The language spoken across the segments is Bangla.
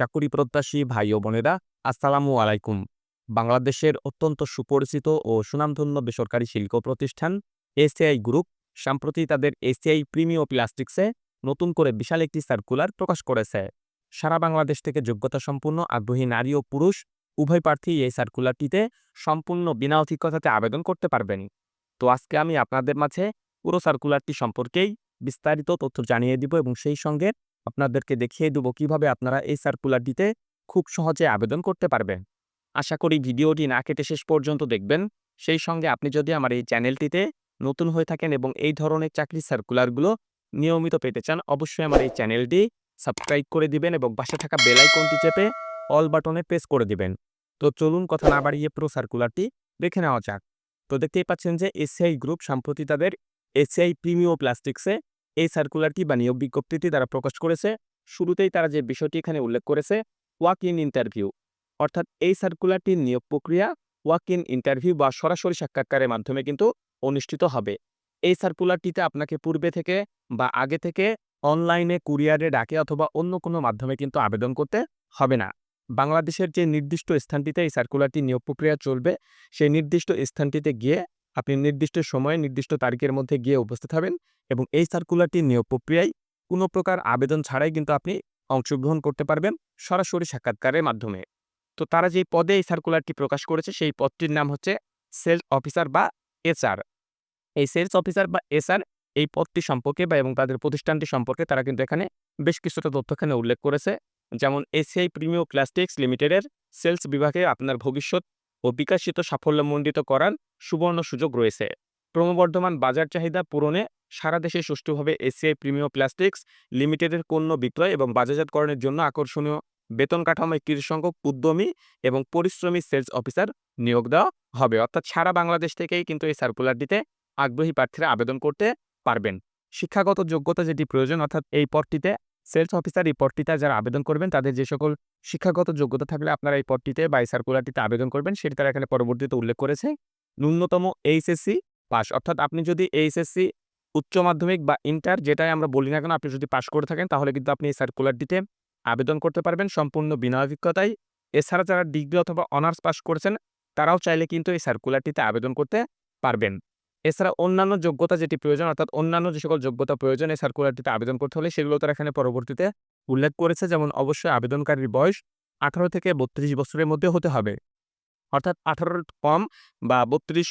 চাকুরি প্রত্যাশী ভাই ও বোনেরা, আসসালামু আলাইকুম। বাংলাদেশের অত্যন্ত সুপরিচিত ও সুনামধন্য বেসরকারি শিল্প প্রতিষ্ঠান এসিআই গ্রুপ, সম্প্রতি তাদের এসিআই প্রিমিও প্লাস্টিক্সে নতুন করে বিশাল একটি সার্কুলার প্রকাশ করেছে। সারা বাংলাদেশ থেকে যোগ্যতা সম্পন্ন আগ্রহী নারী ও পুরুষ, উভয় প্রার্থী এই সার্কুলারটিতে সম্পূর্ণ বিনা অধিকতাতে আবেদন করতে পারবেন। তো আজকে আমি আপনাদের মাঝে পুরো সার্কুলারটি সম্পর্কেই বিস্তারিত তথ্য জানিয়ে দিব এবং সেই সঙ্গে আপনাদেরকে দেখিয়ে দেব কীভাবে আপনারা এই সার্কুলারটিতে খুব সহজে আবেদন করতে পারবেন। আশা করি ভিডিওটি না কেটে শেষ পর্যন্ত দেখবেন। সেই সঙ্গে আপনি যদি আমার এই চ্যানেলটিতে নতুন হয়ে থাকেন এবং এই ধরনের চাকরির সার্কুলারগুলো নিয়মিত পেতে চান, অবশ্যই আমার এই চ্যানেলটি সাবস্ক্রাইব করে দিবেন এবং পাশে থাকা বেল আইকনটি চেপে অল বাটনে প্রেস করে দিবেন। তো চলুন কথা না বাড়িয়ে পুরো সার্কুলারটি দেখে নেওয়া যাক। তো দেখতেই পাচ্ছেন যে এসিআই গ্রুপ সম্প্রতি তাদের এসিআই প্রিমিও প্লাস্টিক্সে এই সার্কুলারটি বা নিয়োগ বিজ্ঞপ্তিটি তারা প্রকাশ করেছে। শুরুতেই তারা যে বিষয়টি এখানে উল্লেখ করেছে ওয়াক ইন ইন্টারভিউ অর্থাৎ এই সার্কুলারটির নিয়োগ প্রক্রিয়া ওয়াক ইন ইন্টারভিউ বা সরাসরি সাক্ষাৎকারের মাধ্যমে কিন্তু অনুষ্ঠিত হবে। এই সার্কুলারটিতে আপনাকে পূর্বে থেকে বা আগে থেকে অনলাইনে কুরিয়ারে ডাকে অথবা অন্য কোনো মাধ্যমে কিন্তু আবেদন করতে হবে না। বাংলাদেশের যে নির্দিষ্ট স্থানটিতে এই সার্কুলারটি নিয়োগ প্রক্রিয়া চলবে, সেই নির্দিষ্ট স্থানটিতে গিয়ে আপনি নির্দিষ্ট সময়ে নির্দিষ্ট তারিখের মধ্যে গিয়ে উপস্থিত হবেন এবং এই সার্কুলারটির নিয়োগ প্রক্রিয়ায় কোনো প্রকার আবেদন ছাড়াই কিন্তু আপনি অংশগ্রহণ করতে পারবেন সরাসরি সাক্ষাৎকারের মাধ্যমে। তো তারা যেই পদে এই সার্কুলারটি প্রকাশ করেছে সেই পদটির নাম হচ্ছে সেলস অফিসার বা এসআর এই সেলস অফিসার বা এসআর এই পদটি সম্পর্কে বা এবং তাদের প্রতিষ্ঠানটি সম্পর্কে তারা কিন্তু এখানে বেশ কিছুটা তথ্য এখানে উল্লেখ করেছে। যেমন এসিআই প্রিমিও প্লাস্টিক্স লিমিটেডের সেলস বিভাগে আপনার ভবিষ্যৎ ও বিকাশিত সাফল্যমণ্ডিত করার সুবর্ণ সুযোগ রয়েছে। ক্রমবর্ধমান বাজার চাহিদা পূরণে সারা দেশে সুষ্ঠুভাবে এসিআই প্রিমিও প্লাস্টিক্স লিমিটেডের পণ্য বিক্রয় এবং বাজারজাতকরণের জন্য আকর্ষণীয় বেতন কাঠামো একটি সংখ্যক উদ্যমী এবং পরিশ্রমী সেলস অফিসার নিয়োগ দেওয়া হবে। অর্থাৎ সারা বাংলাদেশ থেকেই কিন্তু এই সার্কুলারটিতে আগ্রহী প্রার্থীরা আবেদন করতে পারবেন। শিক্ষাগত যোগ্যতা যেটি প্রয়োজন, অর্থাৎ এই পদটিতে সেলস অফিসার এই পদটিতে যারা আবেদন করবেন, তাদের যে সকল শিক্ষাগত যোগ্যতা থাকলে আপনারা এই পদটিতে বা এই সার্কুলারটিতে আবেদন করবেন, সেটি তারা এখানে পরবর্তীতে উল্লেখ করেছে। ন্যূনতম এইচএসসি পাস, অর্থাৎ আপনি যদি এইচএসসি উচ্চ মাধ্যমিক বা ইন্টার, যেটাই আমরা বলি না কেন, আপনি যদি পাশ করে থাকেন, তাহলে কিন্তু আপনি এই সার্কুলারটিতে আবেদন করতে পারবেন সম্পূর্ণ বিনা অভিজ্ঞতায়। এছাড়া যারা ডিগ্রি অথবা অনার্স পাস করেছেন, তারাও চাইলে কিন্তু এই সার্কুলারটিতে আবেদন করতে পারবেন। এছাড়া অন্যান্য যোগ্যতা যেটি প্রয়োজন, অর্থাৎ অন্যান্য যে সকল যোগ্যতা প্রয়োজন, এই সার্কুলারটিতে আবেদন করতে হলে সেগুলো তারা এখানে পরবর্তীতে উল্লেখ করেছে। যেমন অবশ্যই আবেদনকারীর বয়স আঠারো থেকে বত্রিশ বছরের মধ্যে হতে হবে। অর্থাৎ আঠারোর কম বা বত্রিশ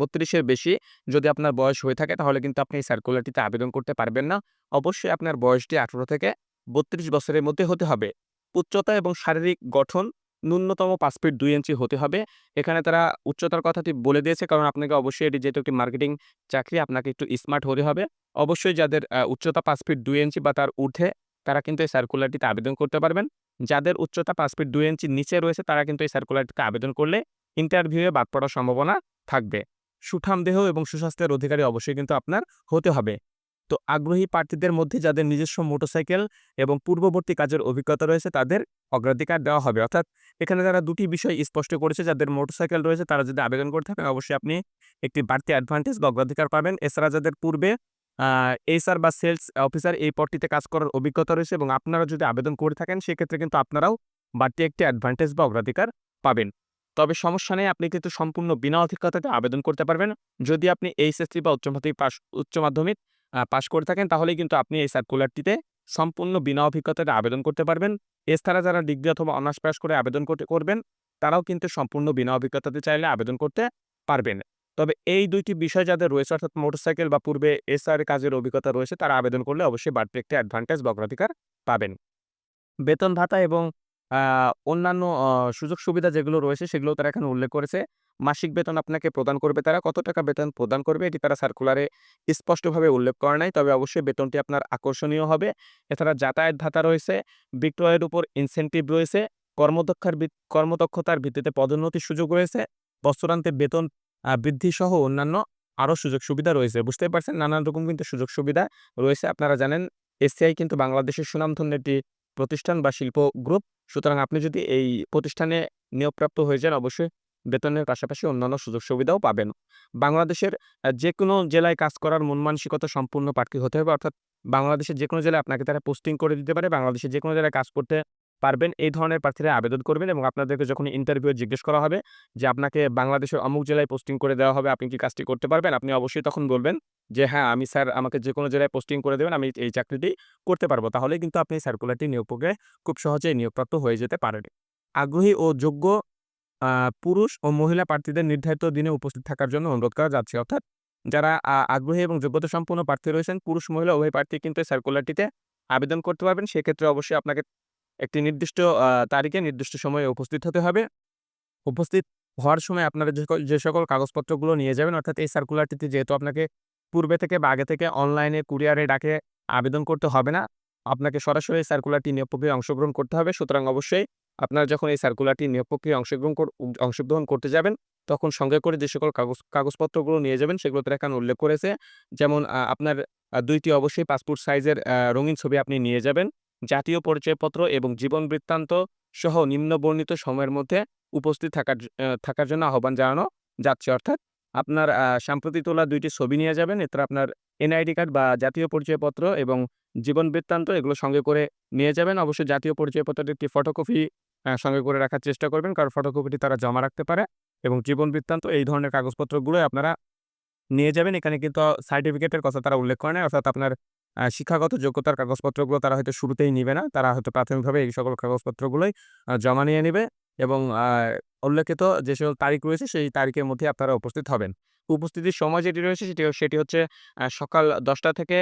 বত্রিশের বেশি যদি আপনার বয়স হয়ে থাকে, তাহলে কিন্তু আপনি এই সার্কুলারটিতে আবেদন করতে পারবেন না। অবশ্যই আপনার বয়সটি আঠারো থেকে বত্রিশ বছরের মধ্যে হতে হবে। উচ্চতা এবং শারীরিক গঠন ন্যূনতম পাঁচ ফিট দুই ইঞ্চি হতে হবে। এখানে তারা উচ্চতার কথাটি বলে দিয়েছে, কারণ আপনাকে অবশ্যই এটি যেহেতু একটি মার্কেটিং চাকরি, আপনাকে একটু স্মার্ট হতে হবে। অবশ্যই যাদের উচ্চতা পাঁচ ফিট দুই ইঞ্চি বা তার ঊর্ধ্বে, তারা কিন্তু এই সার্কুলারটিতে আবেদন করতে পারবেন। যাদের উচ্চতা পাঁচ ফিট দুই ইঞ্চি নিচে রয়েছে, তারা কিন্তু এই সার্কুলারটিতে আবেদন করলে ইন্টারভিউয়ে বাদ পড়ার সম্ভাবনা থাকবে। সুঠাম দেহ এবং সুস্বাস্থ্যের অধিকারী অবশ্যই কিন্তু আপনার হতে হবে। তো আগ্রহী প্রার্থীদের মধ্যে যাদের নিজস্ব মোটরসাইকেল এবং পূর্ববর্তী কাজের অভিজ্ঞতা রয়েছে, তাদের অগ্রাধিকার দেওয়া হবে। অর্থাৎ এখানে তারা দুটি বিষয় স্পষ্ট করেছে, যাদের মোটরসাইকেল রয়েছে তারা যদি আবেদন করে থাকেন, অবশ্যই আপনি একটি বাড়তি অ্যাডভান্টেজ বা অগ্রাধিকার পাবেন। এছাড়া যাদের পূর্বে এইচআর বা সেলস অফিসার এই পদটিতে কাজ করার অভিজ্ঞতা রয়েছে এবং আপনারা যদি আবেদন করে থাকেন, সেক্ষেত্রে কিন্তু আপনারাও বাড়তি একটি অ্যাডভান্টেজ বা অগ্রাধিকার পাবেন। তবে সমস্যা নেই, আপনি কিন্তু সম্পূর্ণ বিনা অধিকতাতে আবেদন করতে পারবেন। যদি আপনি এইচএসসি বা উচ্চ মাধ্যমিক পাস উচ্চ মাধ্যমিক পাশ করে থাকেন, তাহলেই কিন্তু আপনি এই সার্কুলারটিতে সম্পূর্ণ বিনা অভিজ্ঞতাতে আবেদন করতে পারবেন। এছাড়া যারা ডিগ্রি অথবা অনার্স পাস করে আবেদন করতে, করবেন, তারাও কিন্তু সম্পূর্ণ বিনা অভিজ্ঞতাতে চাইলে আবেদন করতে পারবেন। তবে এই দুইটি বিষয় যাদের রয়েছে, অর্থাৎ মোটরসাইকেল বা পূর্বে এসআর কাজের অভিজ্ঞতা রয়েছে, তারা আবেদন করলে অবশ্যই বাড়তি একটি অ্যাডভান্টেজ বা অগ্রাধিকার পাবেন। বেতন ভাতা এবং অন্যান্য সুযোগ সুবিধা যেগুলো রয়েছে সেগুলো তারা এখানে উল্লেখ করেছে। মাসিক বেতন আপনাকে প্রদান করবে তারা। কত টাকা বেতন প্রদান করবে এটি তারা সার্কুলারে স্পষ্টভাবে উল্লেখ করে নাই। তবে অবশ্যই বেতনটি আপনার আকর্ষণীয় হবে। এছাড়া যাতায়াত ভাতা রয়েছে, বিক্রয়ের উপর ইনসেন্টিভ রয়েছে, কর্মদক্ষার কর্মদক্ষতার ভিত্তিতে পদোন্নতির সুযোগ রয়েছে, বস্ত্রান্তে বেতন বৃদ্ধি সহ অন্যান্য আরও সুযোগ সুবিধা রয়েছে। বুঝতে পারছেন? নানান রকম কিন্তু সুযোগ সুবিধা রয়েছে। আপনারা জানেন, এসসিআই কিন্তু বাংলাদেশের সুনামধন্য একটি প্রতিষ্ঠান বা শিল্প গ্রুপ সুতরাং আপনি যদি এই প্রতিষ্ঠানে নিয়োগপ্রাপ্ত হয়ে যান, অবশ্যই বেতনের পাশাপাশি অন্যান্য সুযোগ সুবিধাও পাবেন। বাংলাদেশের যে কোনো জেলায় কাজ করার মন মানসিকতা সম্পূর্ণ প্রার্থী হতে হবে, অর্থাৎ বাংলাদেশের যে কোনো জেলায় আপনাকে তারা পোস্টিং করে দিতে পারে, বাংলাদেশের যে কোনো জেলায় কাজ করতে পারবেন, এই ধরনের প্রার্থীরা আবেদন করবেন এবং আপনাদেরকে যখন ইন্টারভিউ জিজ্ঞেস করা হবে যে, আপনাকে বাংলাদেশের অমুক জেলায় পোস্টিং করে দেওয়া হবে, আপনি কি কাজটি করতে পারবেন? আপনি অবশ্যই তখন বলবেন যে হ্যাঁ আমি স্যার আমাকে যে কোনো জেলায় পোস্টিং করে দেবেন, আমি এই চাকরিটি করতে পারব। তাহলে কিন্তু আপনি সার্কুলারটি নিয়োগ প্রক্রিয়ায় খুব সহজেই নিয়োগপ্রাপ্ত হয়ে যেতে পারেন। আগ্রহী ও যোগ্য পুরুষ ও মহিলা প্রার্থীদের নির্ধারিত দিনে উপস্থিত থাকার জন্য অনুরোধ করা যাচ্ছে। অর্থাৎ যারা আগ্রহী এবং যোগ্যতা সম্পন্ন প্রার্থী রয়েছেন, পুরুষ, মহিলা, উভয় প্রার্থী কিন্তু সার্কুলারটিতে আবেদন করতে পারবেন। সেক্ষেত্রে অবশ্যই আপনাকে একটি নির্দিষ্ট তারিখে নির্দিষ্ট সময়ে উপস্থিত হতে হবে। উপস্থিত হওয়ার সময় আপনারা যে সকল কাগজপত্রগুলো নিয়ে যাবেন, অর্থাৎ এই সার্কুলারটিতে যেহেতু আপনাকে পূর্বে থেকে বা আগে থেকে অনলাইনে কুরিয়ারে ডাকে আবেদন করতে হবে না। আপনাকে সরাসরি সার্কুলারটি নিয়োগ প্রক্রিয়ায় অংশগ্রহণ করতে হবে। সুতরাং অবশ্যই আপনারা যখন এই সার্কুলারটি নিয়োগ প্রক্রিয়ায় অংশগ্রহণ অংশগ্রহণ করতে যাবেন, তখন সঙ্গে করে যে সকল কাগজ, কাগজপত্রগুলো নিয়ে যাবেন সেগুলোতে এখানে উল্লেখ করেছে। যেমন আপনার দুইটি অবশ্যই পাসপোর্ট সাইজের রঙিন ছবি আপনি নিয়ে যাবেন, জাতীয় পরিচয়পত্র এবং জীবন বৃত্তান্ত সহ নিম্ন বর্ণিত সময়ের মধ্যে উপস্থিত থাকার থাকার জন্য আহ্বান জানানো যাচ্ছে। অর্থাৎ আপনার সাম্প্রতি তোলা দুইটি ছবি নিয়ে যাবেন। এতে আপনার এনআইডি কার্ড বা জাতীয় পরিচয়পত্র এবং জীবন বৃত্তান্ত এগুলো সঙ্গে করে নিয়ে যাবেন। অবশ্যই জাতীয় পরিচয়পত্রের একটি ফটোকপি সঙ্গে করে রাখার চেষ্টা করবেন। কারণ ফটোকপিটি তারা জমা রাখতে পারে এবং জীবন বৃত্তান্ত, এই ধরনের কাগজপত্রগুলোই আপনারা নিয়ে যাবেন। এখানে কিন্তু সার্টিফিকেটের কথা তারা উল্লেখ করে না অর্থাৎ আপনার শিক্ষাগত যোগ্যতার কাগজপত্রগুলো তারা হয়তো শুরুতেই নিবে না। তারা হয়তো প্রাথমিকভাবে এই সকল কাগজপত্রগুলোই জমা নিয়ে নেবে। এবং উল্লেখিত যে সকল তারিখ রয়েছে সেই তারিখের মধ্যে আপনারা উপস্থিত হবেন। উপস্থিতির সময় যেটি রয়েছে সেটি সেটি হচ্ছে সকাল দশটা থেকে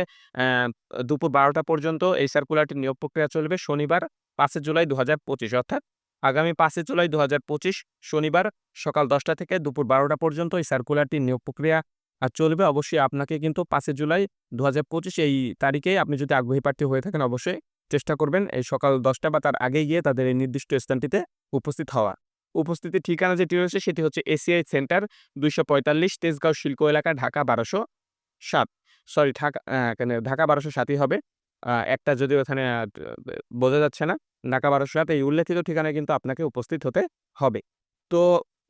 দুপুর বারোটা পর্যন্ত এই সার্কুলারটি নিয়োগ প্রক্রিয়া চলবে শনিবার পাঁচই জুলাই দু হাজার পঁচিশ। অর্থাৎ আগামী পাঁচই জুলাই দু হাজার পঁচিশ শনিবার সকাল দশটা থেকে দুপুর বারোটা পর্যন্ত এই সার্কুলারটি নিয়োগ প্রক্রিয়া আহ, চলবে। অবশ্যই আপনাকে কিন্তু পাঁচই জুলাই দু হাজার পঁচিশ এই তারিখে আপনি যদি আগ্রহী প্রার্থী হয়ে থাকেন অবশ্যই চেষ্টা করবেন এই সকাল দশটা বা তার আগে গিয়ে তাদের এই নির্দিষ্ট স্থানটিতে উপস্থিত হওয়া। উপস্থিতির ঠিকানা যেটি রয়েছে সেটি হচ্ছে এসিআই সেন্টার দুইশো পঁয়তাল্লিশ তেজগাঁও শিল্প এলাকা, ঢাকা বারোশো সাত। সরি, ঢাকা ঢাকা বারোশো সাতই হবে। একটা যদি ওখানে বোঝা যাচ্ছে না। ঢাকা বারোশো সাত এই উল্লেখিত ঠিকানায় কিন্তু আপনাকে উপস্থিত হতে হবে। তো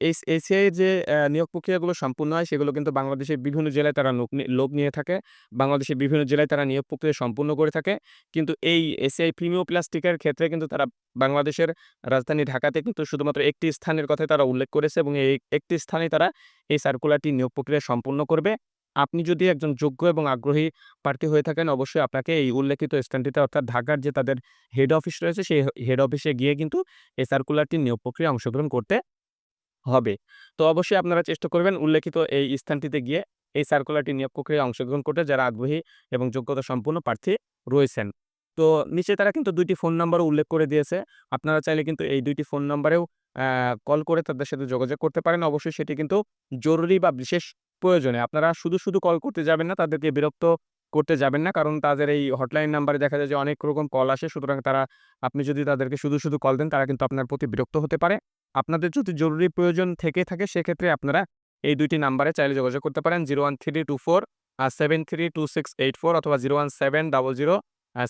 এই এসিআই যে নিয়োগ প্রক্রিয়াগুলো সম্পূর্ণ হয়, সেগুলো কিন্তু বাংলাদেশের বিভিন্ন জেলায় তারা লোক নিয়ে থাকে। বাংলাদেশের বিভিন্ন জেলায় তারা নিয়োগ প্রক্রিয়া সম্পূর্ণ করে থাকে। কিন্তু এই এসিআই প্রিমিও প্লাস্টিকের ক্ষেত্রে কিন্তু তারা বাংলাদেশের রাজধানী ঢাকাতে কিন্তু শুধুমাত্র একটি স্থানের কথা তারা উল্লেখ করেছে এবং এই একটি স্থানে তারা এই সার্কুলারটি নিয়োগ প্রক্রিয়া সম্পূর্ণ করবে। আপনি যদি একজন যোগ্য এবং আগ্রহী প্রার্থী হয়ে থাকেন, অবশ্যই আপনাকে এই উল্লেখিত স্থানটিতে অর্থাৎ ঢাকার যে তাদের হেড অফিস রয়েছে, সেই হেড অফিসে গিয়ে কিন্তু এই সার্কুলারটি নিয়োগ প্রক্রিয়া অংশগ্রহণ করতে হবে। তো অবশ্যই আপনারা চেষ্টা করবেন উল্লেখিত এই স্থানটিতে গিয়ে এই সার্কুলারটি নিয়োগ প্রক্রিয়ায় অংশগ্রহণ করতে যারা আগ্রহী এবং যোগ্যতা সম্পন্ন প্রার্থী রয়েছেন। তো নিচে তারা কিন্তু দুইটি ফোন নাম্বারও উল্লেখ করে দিয়েছে। আপনারা চাইলে কিন্তু এই দুইটি ফোন নাম্বারেও কল করে তাদের সাথে যোগাযোগ করতে পারেন। অবশ্যই সেটি কিন্তু জরুরি বা বিশেষ প্রয়োজনে। আপনারা শুধু শুধু কল করতে যাবেন না, তাদেরকে বিরক্ত করতে যাবেন না। কারণ তাদের এই হটলাইন নাম্বারে দেখা যায় যে অনেক রকম কল আসে। সুতরাং তারা, আপনি যদি তাদেরকে শুধু শুধু কল দেন, তারা কিন্তু আপনার প্রতি বিরক্ত হতে পারে। আপনাদের যদি জরুরি প্রয়োজন থেকে থাকে, সেক্ষেত্রে আপনারা এই দুইটি নাম্বারে চাইলে যোগাযোগ করতে পারেন। Zero one three two four seven three two six eight four, অথবা zero one seven double zero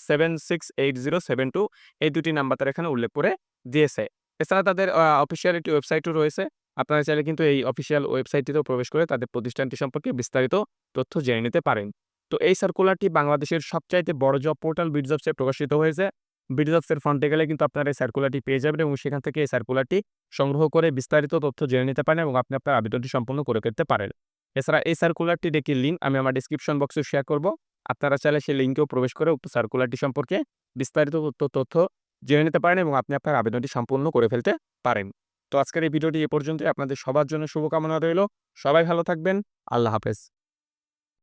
seven six eight zero seven two এই দুটি নাম্বার তারা এখানে উল্লেখ করে দিয়েছে। এছাড়া তাদের অফিসিয়াল একটি ওয়েবসাইটও রয়েছে। আপনারা চাইলে কিন্তু এই অফিসিয়াল ওয়েবসাইটটিতেও প্রবেশ করে তাদের প্রতিষ্ঠানটি সম্পর্কে বিস্তারিত তথ্য জেনে নিতে পারেন। তো এই সার্কুলারটি বাংলাদেশের সবচাইতে বড় জব পোর্টাল বিডজবসে প্রকাশিত হয়েছে। বিডজবসের ফ্রন্টে গেলে কিন্তু আপনারা এই সার্কুলারটি পেয়ে যাবেন এবং সেখান থেকে এই সার্কুলারটি সংগ্রহ করে বিস্তারিত তথ্য জেনে নিতে পারেন এবং আপনি আপনার আবেদনটি সম্পূর্ণ করে ফেলতে পারেন। এছাড়া এই সার্কুলারটির একটি লিঙ্ক আমি আমার ডিসক্রিপশন বক্সে শেয়ার করব। আপনারা চাইলে সেই লিঙ্কেও প্রবেশ করে উক্ত সার্কুলারটি সম্পর্কে বিস্তারিত তথ্য- তথ্য জেনে নিতে পারেন এবং আপনি আপনার আবেদনটি সম্পূর্ণ করে ফেলতে পারেন। তো আজকের এই ভিডিওটি এ পর্যন্তই। আপনাদের সবার জন্য শুভকামনা রইল। সবাই ভালো থাকবেন। আল্লাহ হাফেজ।